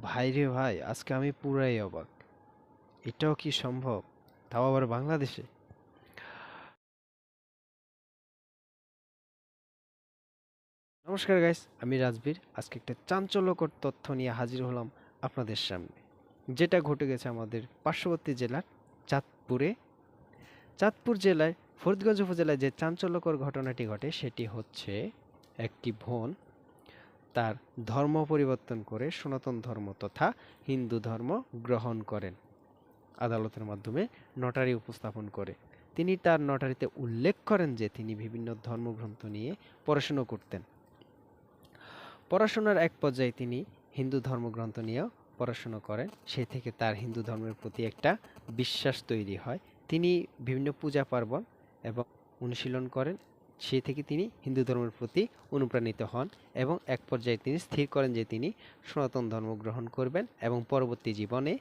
ভাই রে ভাই, আজকে আমি পুরাই অবাক। এটাও কি সম্ভব? তাও আবার বাংলাদেশে? নমস্কার গাইস আমি রাজবীর। আজকে একটা চাঞ্চল্যকর তথ্য নিয়ে হাজির হলাম আপনাদের সামনে। যেটা ঘটে গেছে আমাদের পার্শ্ববর্তী জেলার চাঁদপুরে। চাঁদপুর জেলায়, ফরিদগঞ্জ উপজেলায় যে চাঞ্চল্যকর ঘটনাটি ঘটে, সেটি হচ্ছে একটি বোন তার ধর্ম পরিবর্তন করে সনাতন ধর্ম তথা হিন্দু ধর্ম গ্রহণ করেন। আদালতের মাধ্যমে নটারি উপস্থাপন করে। তিনি তার নটারিতে উল্লেখ করেন যে তিনি বিভিন্ন ধর্মগ্রন্থ নিয়ে পড়াশুনো করতেন। পড়াশোনার এক পর্যায়ে তিনি হিন্দু ধর্মগ্রন্থ নিয়েও পড়াশুনো করেন। সেই থেকে তার হিন্দু ধর্মের প্রতি একটা বিশ্বাস তৈরি হয়। তিনি বিভিন্ন পূজা পার্বণ এবং অনুশীলন করেন। সেই থেকে তিনি হিন্দু ধর্মের প্রতি অনুপ্রাণিত হন এবং এক পর্যায়ে তিনি স্থির করেন যে তিনি সনাতন ধর্ম গ্রহণ করবেন এবং পরবর্তী জীবনে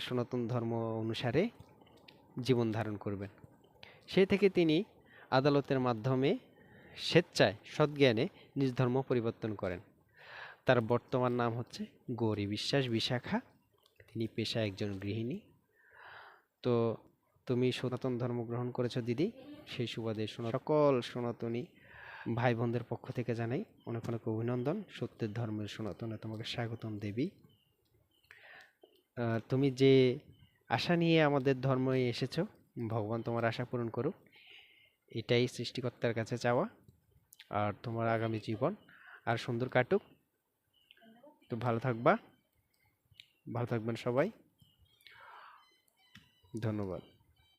সনাতন ধর্ম অনুসারে জীবন ধারণ করবেন। সেই থেকে তিনি আদালতের মাধ্যমে স্বেচ্ছায়, সদ্জ্ঞানে নিজ ধর্ম পরিবর্তন করেন। তার বর্তমান নাম হচ্ছে গৌরী বিশ্বাস বিশাখা। তিনি পেশা একজন গৃহিণী। তো তুমি সনাতন ধর্ম গ্রহণ করেছ দিদি? সেই সুবাদে সকল সনাতনী ভাই বোনদের পক্ষ থেকে জানাই অনেক অনেক অভিনন্দন। সত্যের ধর্মের সনাতনে তোমাকে স্বাগতম দেবী। তুমি যে আশা নিয়ে আমাদের ধর্মে এসেছ, ভগবান তোমার আশা পূরণ করুক, এটাই সৃষ্টিকর্তার কাছে চাওয়া। আর তোমার আগামী জীবন আর সুন্দর কাটুক। তো ভালো থাকবা। ভালো থাকবেন সবাই। ধন্যবাদ।